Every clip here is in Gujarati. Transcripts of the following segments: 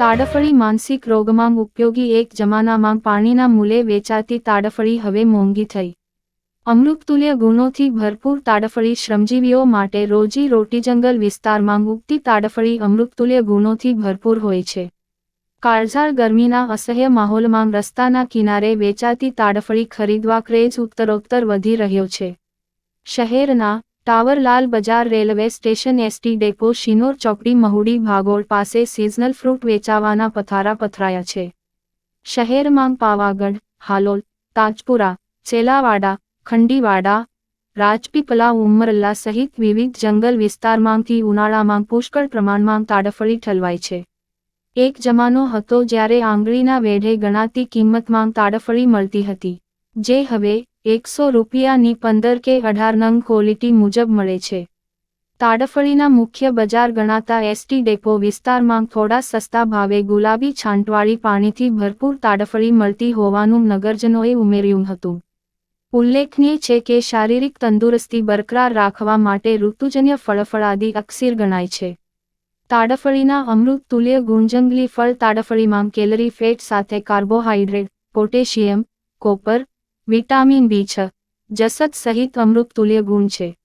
તાડફળી માનસિક રોગમાં ઉપયોગી એક જમાનામાં પાણીના મૂલે વેચાતી તાડફળી હવે મોંઘી થઈ. અમૃતતુલ્ય ગુણોથી ભરપૂર તાડફળી શ્રમજીવીઓ માટે રોજી રોટી જંગલ વિસ્તારમાં ઉગતી તાડફળી અમૃતતુલ્ય ગુણોથી ભરપૂર હોય છે. કાળઝાળ ગરમીના અસહ્ય માહોલમાં રસ્તાના કિનારે વેચાતી તાડફળી ખરીદવા ક્રેઝ ઉત્તરોત્તર વધી રહ્યો છે. શહેરના ટાવરલાલ બજાર railway station ST depot Sinor ચોકડી મહુડી ભાગોળ પાસે સિઝનલ ફ્રૂટ વેચાવાના પથારા પથરાયા છે. શહેરમાં પાવાગઢ, હાલોલ, તાજપુરા ચેલાવાડા ખંડીવાડા, રાજપીપલા, ઉમરલ્લા સહિત વિવિધ જંગલ વિસ્તારમાંથી ઉનાળામાં પુષ્કળ પ્રમાણમાં તાડફળી ઠલવાય છે. એક જમાનો હતો જ્યારે આંગળીના વેઢે ગણાતી કિંમતમાં તાડફળી મળતી હતી, જે હવે એકસો રૂપિયાની પંદર કે અઢાર નંગ ક્વોલિટી મુજબ મળે છે. તાડફળીના મુખ્ય બજાર ગણાતા એસટી ડેપો વિસ્તારમાં થોડા સસ્તા ભાવે ગુલાબી છાંટવાળી પાણીથી ભરપૂર તાડફળી મળતી હોવાનું નગરજનોએ ઉમેર્યું હતું. ઉલ્લેખનીય છે કે શારીરિક તંદુરસ્તી બરકરાર રાખવા માટે ઋતુજન્ય ફળફળાદી અક્ષીર ગણાય છે. તાડફળીના અમૃત તુલ્ય ગુણજંગલી ફળ તાડફળીમાં કેલરી ફેટ સાથે carbohydrate potassium, copper, vitamin B છ. જસત સહિત અમૃત તુલ્ય ગુણ છે.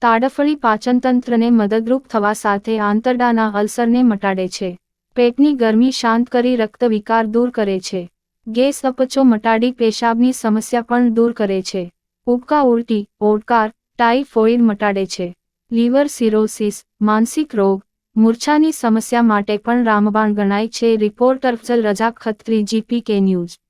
તાડફળી પાચનતંત્રને મદદરૂપ થવા સાથે આંતરડાના અલ્સરને મટાડે છે. પેટની ગરમી શાંત કરી રક્ત વિકાર દૂર કરે છે. ગેસ અપચો મટાડી પેશાબની સમસ્યા પણ દૂર કરે છે. ઉબકા ઉલટી, ઓડકાર, ટાઇફોઇડ મટાડે છે. લીવર સિરોસિસ, માનસિક રોગ મૂર્છાની સમસ્યા માટે પણ રામબાણ ગણાય છે. રિપોર્ટર અફઝલ રજા ખત્રી જીપી કે ન્યૂઝ.